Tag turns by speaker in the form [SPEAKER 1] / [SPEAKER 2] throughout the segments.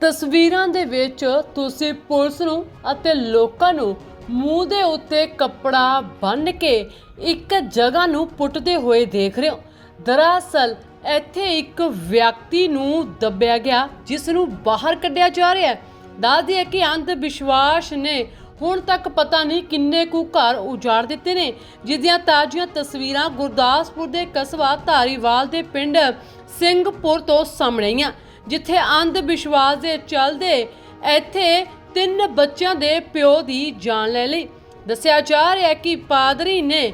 [SPEAKER 1] ਤਸਵੀਰਾਂ ਦੇ ਵਿੱਚ ਤੁਸੀਂ ਪੁਲਿਸ ਨੂੰ ਅਤੇ ਲੋਕਾਂ ਨੂੰ ਮੂੰਹ ਦੇ ਉੱਤੇ ਕੱਪੜਾ ਬੰਨ੍ਹ ਕੇ ਇੱਕ ਜਗ੍ਹਾ ਨੂੰ ਪੁੱਟਦੇ ਹੋਏ ਦੇਖ ਰਹੇ ਹੋ। ਦਰਅਸਲ, ਇੱਥੇ ਇੱਕ ਵਿਅਕਤੀ ਨੂੰ ਦੱਬਿਆ ਗਿਆ, ਜਿਸ ਨੂੰ ਬਾਹਰ ਕੱਢਿਆ ਜਾ ਰਿਹਾ ਹੈ। ਦੱਸ ਦਈਏ ਕਿ ਅੰਧ ਵਿਸ਼ਵਾਸ ਨੇ ਹੁਣ ਤੱਕ ਪਤਾ ਨਹੀਂ ਕਿੰਨੇ ਕੁ ਘਰ ਉਜਾੜ ਦਿੱਤੇ ਨੇ ਜਿਸ ਤਾਜ਼ੀਆਂ ਤਸਵੀਰਾਂ ਗੁਰਦਾਸਪੁਰ ਦੇ ਕਸਬਾ ਧਾਰੀਵਾਲ ਦੇ ਪਿੰਡ ਸਿੰਘਪੁਰ ਤੋਂ ਸਾਹਮਣੇ ਆਈਆਂ। ਜਿੱਥੇ ਅੰਧ ਵਿਸ਼ਵਾਸ ਦੇ ਚੱਲਦੇ ਇੱਥੇ ਤਿੰਨ ਬੱਚਿਆਂ ਦੇ ਪਿਓ ਦੀ ਜਾਨ ਲੈ ਲਈ। ਦੱਸਿਆ ਜਾ ਰਿਹਾ ਹੈ ਕਿ ਪਾਦਰੀ ਨੇ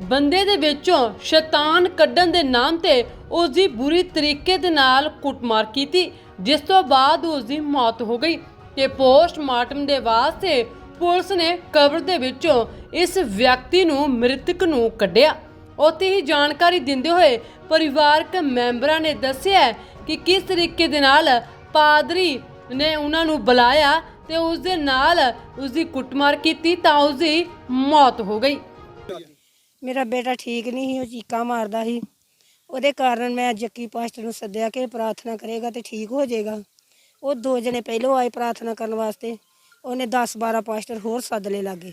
[SPEAKER 1] ਬੰਦੇ ਦੇ ਵਿੱਚੋਂ ਸ਼ੈਤਾਨ ਕੱਢਣ ਦੇ ਨਾਮ ਤੇ ਉਸ ਦੀ ਬੁਰੀ ਤਰੀਕੇ ਦੇ ਨਾਲ ਕੁੱਟਮਾਰ ਕੀਤੀ, ਜਿਸ ਤੋਂ ਬਾਅਦ ਉਸ ਦੀ ਮੌਤ ਹੋ ਗਈ। ਤੇ ਪੋਸਟਮਾਰਟਮ ਦੇ ਵਾਸਤੇ ਪੁਲਿਸ ਨੇ ਕਬਰ ਦੇ ਵਿੱਚੋਂ ਇਸ ਵਿਅਕਤੀ ਨੂੰ ਮ੍ਰਿਤਕ ਨੂੰ ਕੱਢਿਆ। ਉੱਥੇ ਹੀ ਜਾਣਕਾਰੀ ਦਿੰਦੇ ਹੋਏ ਪਰਿਵਾਰਕ ਮੈਂਬਰਾਂ ਨੇ ਦੱਸਿਆ ਕਿ ਕਿਸ ਤਰੀਕੇ ਦੇ ਨਾਲ ਪਾਦਰੀ ਨੇ ਉਹਨਾਂ ਨੂੰ ਬੁਲਾਇਆ ਤੇ ਉਸ ਦੇ ਨਾਲ ਉਸ ਦੀ ਕੁੱਟਮਾਰ ਕੀਤੀ ਤਾਂ ਉਸ ਦੀ ਮੌਤ ਹੋ ਗਈ।
[SPEAKER 2] ਮੇਰਾ ਬੇਟਾ ਠੀਕ ਨਹੀਂ ਸੀ, ਉਹ ਚੀਕਾਂ ਮਾਰਦਾ ਸੀ। ਉਹਦੇ ਕਾਰਨ ਮੈਂ ਜੱਕੀ ਪਾਸਟਰ ਨੂੰ ਸੱਦਿਆ ਕਿ ਪ੍ਰਾਰਥਨਾ ਕਰੇਗਾ ਤੇ ਠੀਕ ਹੋ ਜਾਏਗਾ। ਉਹ ਦੋ ਜਣੇ ਪਹਿਲੋਂ ਆਏ ਪ੍ਰਾਰਥਨਾ ਕਰਨ ਵਾਸਤੇ। ਉਹਨੇ 10 12 ਪਾਸਟਰ ਹੋਰ ਸੱਦ ਲਏ ਲਾਗੇ।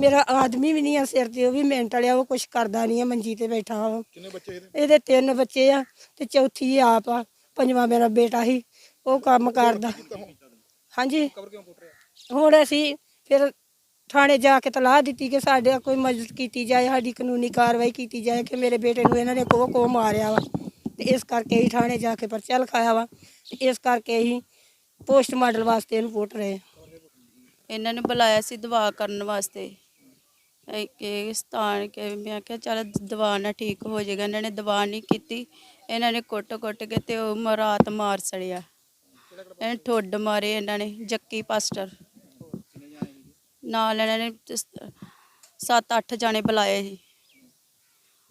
[SPEAKER 2] ਮੇਰਾ ਆਦਮੀ ਵੀ ਨਹੀਂ ਆ ਸਿਰ ਤੇ ਉਹ ਵੀ ਮਿੰਟ ਵਾਲਿਆ ਉਹ ਕੁਛ ਕਰਦਾ ਨਹੀਂ ਆ ਮੰਜੀ ਤੇ ਬੈਠਾ ਵਾ।
[SPEAKER 3] ਕਿੰਨੇ ਬੱਚੇ ਇਹਦੇ?
[SPEAKER 2] ਇਹਦੇ ਤਿੰਨ ਬੱਚੇ ਆ ਤੇ ਚੌਥੀ ਆਪ ਆ ਪੰਜਵਾਂ ਮੇਰਾ ਬੇਟਾ ਸੀ ਉਹ ਕੰਮ ਕਰਦਾ। ਹਾਂਜੀ।
[SPEAKER 3] ਕਬਰ ਕਿਉਂ ਪੁੱਟ ਰਿਹਾ?
[SPEAKER 2] ਹੁਣ ਅਸੀਂ ਫਿਰ ਥਾਣੇ ਜਾ ਕੇ ਤਲਾਹ ਦਿੱਤੀ ਕਿ ਸਾਡੇ ਕੋਈ ਮਦਦ ਕੀਤੀ ਜਾਏ ਸਾਡੀ ਕਾਨੂੰਨੀ ਕਾਰਵਾਈ ਕੀਤੀ ਜਾਏ ਕਿ ਮੇਰੇ ਬੇਟੇ ਨੂੰ ਇਹਨਾਂ ਨੇ ਕੋਹ ਕੋਹ ਮਾਰਿਆ ਵਾ। ਤੇ ਇਸ ਕਰਕੇ ਹੀ ਥਾਣੇ ਜਾ ਕੇ ਪਰਚਾ ਲਿਖਾਇਆ ਵਾ ਤੇ ਇਸ ਕਰਕੇ ਹੀ ਪੋਸਟ ਮਾਡਲ ਵਾਸਤੇ ਇਹਨੂੰ ਪੁੱਟ ਰਹੇ ਆ।
[SPEAKER 4] ਇਹਨਾਂ ਨੇ ਬੁਲਾਇਆ ਸੀ ਦਵਾ ਕਰਨ ਵਾਸਤੇ। ਕਿ ਸਥਾਨ ਕੇ ਮੈਂ ਕਿਹਾ ਚੱਲ ਦਵਾ ਨਾ ਠੀਕ ਹੋ ਜਾਏਗਾ। ਇਹਨਾਂ ਨੇ ਦਵਾ ਨਹੀਂ ਕੀਤੀ। ਇਹਨਾਂ ਨੇ ਕੁੱਟ-ਕੁੱਟ ਕੇ ਤੇ ਉਹ ਮ- ਰਾਤ ਮਾਰ ਸੜਿਆ। ਇਹਨਾਂ ਠੁੱਡ ਮਾਰੇ ਇਹਨਾਂ ਨੇ, ਜੱਕੀ ਪਾਸਟਰ। ਨਾਲ ਇਹਨਾਂ ਨੇ 7-8 ਜਾਣੇ ਬੁਲਾਏ ਸੀ।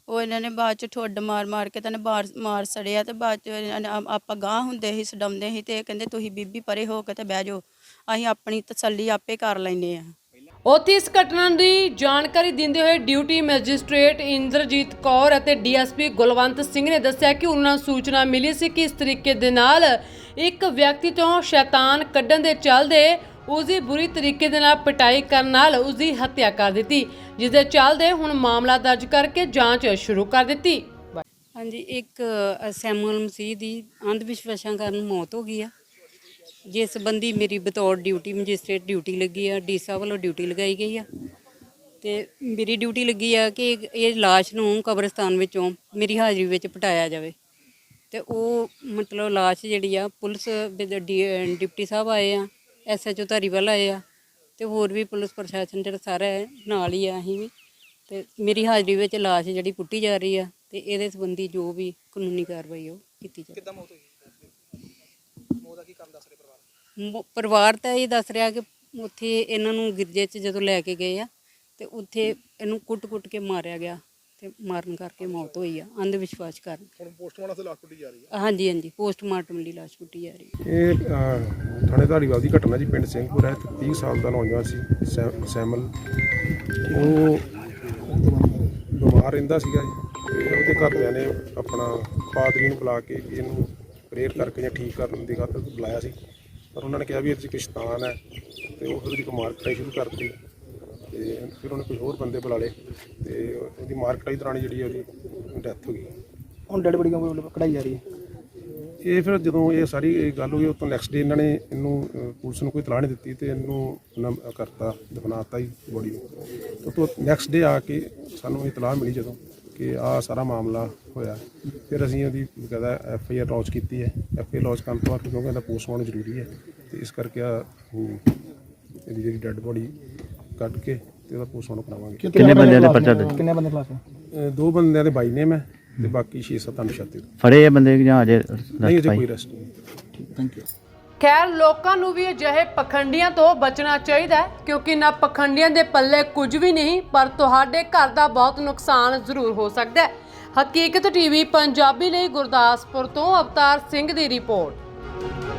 [SPEAKER 4] ਉਹ ਇਹਨਾਂ ਨੇ ਬਾਅਦ ਚ ਠੁੱਡ ਮਾਰ ਮਾਰ ਕੇ ਤਾਂ ਮਾਰ ਮਾਰ ਸੜਿਆ ਤੇ ਬਾਅਦ ਚ ਇਹਨਾਂ ਨੇ ਆ- ਆਪਾਂ ਗਾਂ ਹੁੰਦੇ ਸੀ, ਸਡਾਉਂਦੇ ਸੀ ਤੇ ਇਹ ਕਹਿੰਦੇ, ਤੁਸੀਂ ਬੀਬੀ ਪਰੇ ਹੋ ਕੇ ਤੇ ਬਹਿ ਜਾਓ। ਅਸੀਂ ਆਪਣੀ ਤਸੱਲੀ ਆਪੇ ਕਰ ਲੈਨੇ ਆ
[SPEAKER 1] ਉੱਥੇ ਇਸ ਘਟਨਾ ਦੀ ਜਾਣਕਾਰੀ ਦਿੰਦੇ ਹੋਏ ਡਿਊਟੀ ਮੈਜਿਸਟ੍ਰੇਟ ਇੰਦਰਜੀਤ ਕੌਰ ਅਤੇ ਡੀਐਸਪੀ ਗੁਲਵੰਤ ਸਿੰਘ ਨੇ ਦੱਸਿਆ ਕਿ ਉਹਨਾਂ ਨੂੰ ਸੂਚਨਾ ਮਿਲੀ ਸੀ ਕਿ ਇਸ ਤਰੀਕੇ ਦੇ ਨਾਲ ਇੱਕ ਵਿਅਕਤੀ ਤੋਂ ਸ਼ੈਤਾਨ ਕੱਢਣ ਦੇ ਚੱਲਦੇ ਉਸ ਦੀ ਬੁਰੀ ਤਰੀਕੇ ਦੇ ਨਾਲ ਪਟਾਈ ਕਰਨ ਨਾਲ ਉਸ ਦੀ ਹੱਤਿਆ ਕਰ ਦਿੱਤੀ, ਜਿਸ ਦੇ ਚੱਲਦੇ ਹੁਣ ਮਾਮਲਾ ਦਰਜ ਕਰਕੇ ਜਾਂਚ ਸ਼ੁਰੂ ਕਰ ਦਿੱਤੀ।
[SPEAKER 5] ਹਾਂਜੀ, ਇੱਕ ਸੈਮੂਅਲ ਮਸੀਹ ਦੀ ਅੰਧ ਵਿਸ਼ਵਾਸਾਂ ਕਾਰਨ ਮੌਤ ਹੋ ਗਈ ਆ। ਜਿਸ ਸੰਬੰਧੀ ਮੇਰੀ ਬਤੌਰ ਡਿਊਟੀ, ਮੈਜਿਸਟ੍ਰੇਟ ਡਿਊਟੀ ਲੱਗੀ ਆ, ਡੀ ਸਾਹਿਬ ਵੱਲੋਂ ਡਿਊਟੀ ਲਗਾਈ ਗਈ ਆ। ਤੇ ਮੇਰੀ ਡਿਊਟੀ ਲੱਗੀ ਆ ਕਿ ਇਹ- ਇਹ ਲਾਸ਼ ਨੂੰ ਕਬਰਸਤਾਨ ਵਿੱਚੋਂ ਮੇਰੀ ਹਾਜ਼ਰੀ ਵਿੱਚ ਪਟਾਇਆ ਜਾਵੇ। ਤੇ ਉਹ ਮਤਲਬ ਲਾਸ਼ ਜਿਹੜੀ ਆ, ਪੁਲਿਸ ਡਿਪਟੀ ਸਾਹਿਬ ਆਏ ਆ ਐਸਐਚਓ ਧਾਰੀਵਾਲ ਆਏ ਆ, ਤੇ ਹੋਰ ਵੀ ਪੁਲਿਸ ਪ੍ਰਸ਼ਾਸਨ ਜਿਹੜਾ ਸਾਰਾ ਨਾਲ ਹੀ ਆ ਅਸੀਂ ਵੀ। ਤੇ ਮੇਰੀ ਹਾਜ਼ਰੀ ਵਿੱਚ ਲਾਸ਼ ਜਿਹੜੀ ਪੁੱਟੀ ਜਾ ਰਹੀ ਆ, ਤੇ ਇਹਦੇ ਸੰਬੰਧੀ ਜੋ ਵੀ ਕਾਨੂੰਨੀ ਕਾਰਵਾਈ ਉਹ ਕੀਤੀ ਜਾਵੇ।
[SPEAKER 3] ਕਿੱਦਾਂ ਮੌਤ ਹੋਈ? ਕੀ ਕਾਰਨ ਦੱਸ ਰਹੇ ਪਰਿਵਾਰ
[SPEAKER 5] ਮ- ਪਰਿਵਾਰ ਤਾਂ ਇਹ ਦੱਸ ਰਿਹਾ ਕਿ ਉੱਥੇ ਇਹਨਾਂ ਨੂੰ ਗਿਰਜੇ 'ਚ ਜਦੋਂ ਲੈ ਕੇ ਗਏ ਆ ਤੇ ਉੱਥੇ ਇਹਨੂੰ ਕੁੱਟ-ਕੁੱਟ ਕੇ ਮਾਰਿਆ ਗਿਆ ਤੇ ਮਾਰਨ ਕਰਕੇ ਮੌਤ ਹੋਈ ਆ ਅੰਧ ਵਿਸ਼ਵਾਸ ਕਾਰਨ।
[SPEAKER 3] ਹੁਣ ਪੋਸਟਮਾਰਟਮ ਤੇ ਲਾਸ਼ ਪੁੱਟੀ ਜਾ ਰਹੀ ਹੈ
[SPEAKER 5] ਹਾਂਜੀ ਹਾਂਜੀ ਪੋਸਟਮਾਰਟਮ ਲਈ ਲਾਸ਼ ਪੁੱਟੀ ਜਾ ਰਹੀ ਹੈ
[SPEAKER 6] ਇਹ ਅਹ, ਥਾਣੇ ਧਾਰੀਵਾਲ ਦੀ ਘਟਨਾ ਜੀ ਪਿੰਡ ਸਿੰਘਪੁਰ ਹੈ ਤੇ 30 ਸਾਲ ਦਾ ਨੌਜਵਾਨ ਸੀ ਸੈ- ਸੈਮਲ। ਉਹ ਬਿਮਾਰ ਰਹਿੰਦਾ ਸੀਗਾ ਜੀ ਤੇ ਉਹਦੇ ਘਰਦਿਆਂ ਨੇ ਆਪਣਾ ਪਾਦਰੀ ਨੂੰ ਬੁਲਾ ਕੇ ਵੀ ਇਹਨੂੰ ਪ੍ਰੇਅਰ ਕਰਕੇ ਜਾਂ ਠੀਕ ਕਰਨ ਦੀ ਖਾਤਰ ਬੁਲਾਇਆ ਸੀ। ਪਰ ਉਹਨਾਂ ਨੇ ਕਿਹਾ ਵੀ ਇਹਦੇ 'ਚ ਕੋਈ ਸ਼ੈਤਾਨ ਹੈ ਤੇ ਉਹ ਫਿਰ ਉਹਦੀ ਮਾਰ ਕਟਾਈ ਸ਼ੁਰੂ ਕਰਤੀ ਤੇ ਫਿਰ ਉਹਨੇ ਕੋਈ ਹੋਰ ਬੰਦੇ ਬੁਲਾ ਲਏ ਤੇ ਉਹਦੀ ਮਾਰ ਕਟਾਈ ਦੌਰਾਨ ਜਿਹੜੀ ਉਹਦੀ ਡੈਥ ਹੋ ਗਈ।
[SPEAKER 7] ਹੁਣ ਡੈਡ ਬੜੀ ਕਢਾਈ ਜਾ ਰਹੀ ਹੈ?
[SPEAKER 6] ਇਹ ਫਿਰ ਜਦੋਂ ਇਹ ਸਾਰੀ ਇਹ ਗੱਲ ਹੋਈ ਉਸ ਤੋਂ ਨੈਕਸਟ ਡੇ ਇਹਨਾਂ ਨੇ ਇਹਨੂੰ ਪੁਲਿਸ ਨੂੰ ਕੋਈ ਇਤਲਾਹ ਨਹੀਂ ਦਿੱਤੀ ਤੇ ਇਹਨੂੰ ਕਰਤਾ ਦਫਨਾਤਾ ਹੀ ਬੋਡੀ ਨੂੰ। ਤੇ ਨੈਕਸਟ ਡੇ ਆ ਕੇ ਸਾਨੂੰ ਇਤਲਾਹ ਮਿਲੀ ਜਦੋਂ ਕਿ ਆ ਸਾਰਾ ਮਾਮਲਾ ਹੋਇਆ। ਫਿਰ ਅਸੀਂ ਉਹਦੀ ਬਕਾਇਦਾ ਐਫ ਆਈ ਆਰ ਲੌਂਚ ਕੀਤੀ ਹੈ। ਐਫ ਆਈ ਆਰ ਲੌਂਚ ਕਰਨ ਤੋਂ ਬਾਅਦ ਕਿਉਂਕਿ ਇਹਦਾ ਪੋਸਟਮਾਰਟਮ ਜ਼ਰੂਰੀ ਹੈ ਤੇ ਇਸ ਕਰਕੇ ਆ ਇਹਦੀ ਜਿਹੜੀ ਡੈੱਡ ਬੋਡੀ ਕੱਢ ਕੇ ਤੇ ਉਹਦਾ ਪੋਸਟਮਾਰਟਮ ਕਰਾਵਾਂਗੇ।
[SPEAKER 7] ਕਿੰਨੇ ਬੰਦਿਆਂ ਦੇ ਪਰਚਾ ਦਰਜ?
[SPEAKER 3] ਕਿੰਨੇ ਬੰਦੇ ਖਿਲਾਫ ਹੈ?
[SPEAKER 6] ਅਹ, ਦੋ ਬੰਦਿਆਂ ਦੇ ਬਾਈ ਨੇ ਮੈਂ ਤੇ ਬਾਕੀ 6-7 ਅਨਸ਼ਾਤੇ
[SPEAKER 7] ਫੜੇ ਇਹ ਬੰਦੇ ਜਾਂ ਅਜੇ
[SPEAKER 6] ਨਹੀਂ ਅਜੇ ਕੋਈ ਅਰੈਸਟ ਨਹੀਂ।
[SPEAKER 3] ਥੈਂਕ ਯੂ
[SPEAKER 1] ਖੈਰ, ਲੋਕਾਂ ਨੂੰ ਵੀ ਅਜਿਹੇ ਪਖੰਡੀਆਂ ਤੋਂ ਬਚਣਾ ਚਾਹੀਦਾ ਹੈ, ਕਿਉਂਕਿ ਨਾ ਪਖੰਡੀਆਂ ਦੇ ਪੱਲੇ ਕੁਝ ਵੀ ਨਹੀਂ, ਪਰ ਤੁਹਾਡੇ ਘਰ ਦਾ ਬਹੁਤ ਨੁਕਸਾਨ ਜ਼ਰੂਰ ਹੋ ਸਕਦਾ ਹੈ। ਹਕੀਕਤ ਟੀਵੀ ਪੰਜਾਬੀ ਲਈ ਗੁਰਦਾਸਪੁਰ ਤੋਂ ਅਵਤਾਰ ਸਿੰਘ ਦੀ ਰਿਪੋਰਟ।